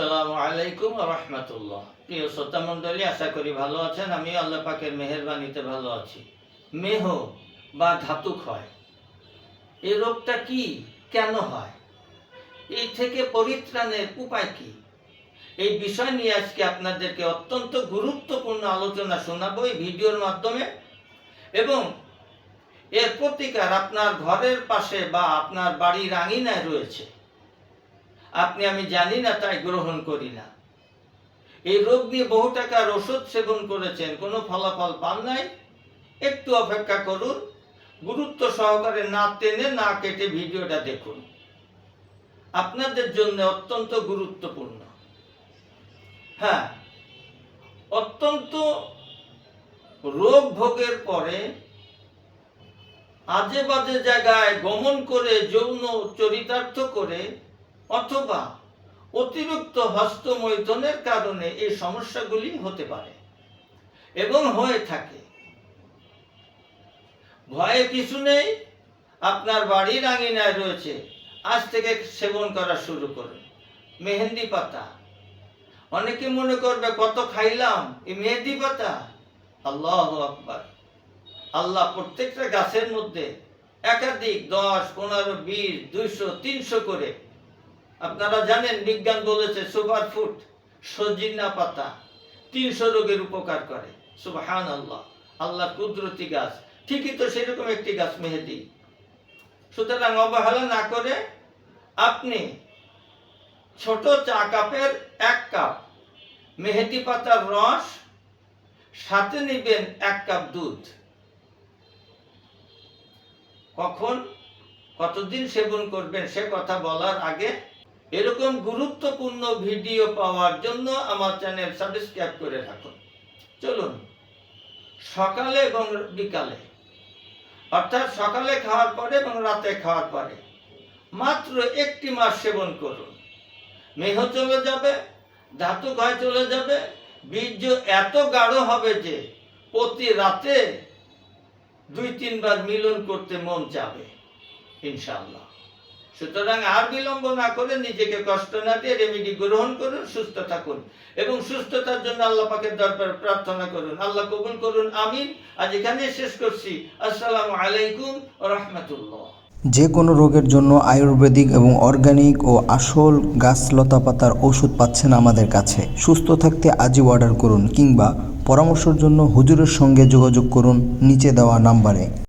আসসালামু আলাইকুম রহমতুল্লাহ। প্রিয় শ্রোতা মণ্ডলী, আশা করি ভালো আছেন। আমি আল্লাহ পাকের মেহেরবানিতে ভালো আছি। মেহ বা এই রোগটা কি? কেন হয়? এই থেকে পরিত্রাণের উপায় কি? এই বিষয় নিয়ে আজকে আপনাদেরকে অত্যন্ত গুরুত্বপূর্ণ আলোচনা শোনাবো এই ভিডিওর মাধ্যমে এবং এর প্রতিকার আপনার ঘরের পাশে বা আপনার বাড়ির আঙিনায় রয়েছে। আপনি, আমি জানি না, তাই গ্রহণ করি না। এই রোগ নিয়ে বহু টাকার ওষুধ সেবন করেছেন, কোনো ফলাফল পান নাই। একটু অপেক্ষা করুন, গুরুত্ব সহকারে না টেনে না কেটে ভিডিওটা দেখুন। আপনাদের জন্য অত্যন্ত গুরুত্বপূর্ণ। হ্যাঁ অত্যন্ত রোগ ভোগের পরে আজে বাজে জায়গায় গমন করে, যৌন চরিতার্থ করে অথবা অতিরিক্ত হস্তমৈথনের কারণে এই সমস্যাগুলি হতে পারে এবং হয়ে থাকে। ভয়ে কিছু নেই, আপনার বাড়ির আঙিনায় রয়েছে। আজ থেকে সেবন করা শুরু করুন। মেহেন্দি পাতা। অনেকে মনে করবে, কত খাইলাম, এই মেহেন্দি পাতা? আল্লাহ আকবার। আল্লাহ প্রত্যেকটা গাছের মধ্যে একাধিক দশ, পনেরো, বিশ, দুইশো, তিনশো করে আপনারা জানেন, বিজ্ঞান বলেছে সুপার ফুড সজিনা পাতা, তিনশো রোগের উপকার করে। সুবাহান আল্লাহ আল্লাহ কুদরতি গাছ। ঠিকই তো সেরকম একটি গাছ মেহেদি। সুতরাং অবহেলা না করে আপনি ছোট চা কাপের এক কাপ মেহেদি পাতার রস সাথে নেবেন এক কাপ দুধ। কখন? কতদিন সেবন করবেন? সে কথা বলার আগে এরকম গুরুত্বপূর্ণ ভিডিও পাওয়ার জন্য আমার চ্যানেল সাবস্ক্রাইব করে রাখুন। চলুন, সকালে এবং বিকালে, অর্থাৎ সকালে খাওয়ার পরে এবং রাতে খাওয়ার পরে মাত্র একটি মাস সেবন করুন। মেহ চলে যাবে, ধাতু ক্ষয় চলে যাবে, বীর্য এত গাঢ় হবে যে প্রতি রাতে দুই তিনবার মিলন করতে মন চাবে, ইনশাআল্লাহ। সুতরাং আর বিলম্ব না করে নিজেকে কষ্ট না দিয়ে রেমিডি গ্রহণ করুন, সুস্থ থাকুন এবং সুস্থতার জন্য আল্লাহ পাকের দরবারে প্রার্থনা করুন। আল্লাহ কবুল করুন। আমিন। আজ এখানে শেষ করছি। আসসালামু আলাইকুম রহমতুল্লাহ। যে কোনো রোগের জন্য আয়ুর্বেদিক এবং অর্গানিক ও আসল গাছ লতা পাতার ওষুধ পাচ্ছেন আমাদের কাছে। সুস্থ থাকতে আজই অর্ডার করুন কিংবা পরামর্শের জন্য হুজুরের সঙ্গে যোগাযোগ করুন নিচে দেওয়া নাম্বারে।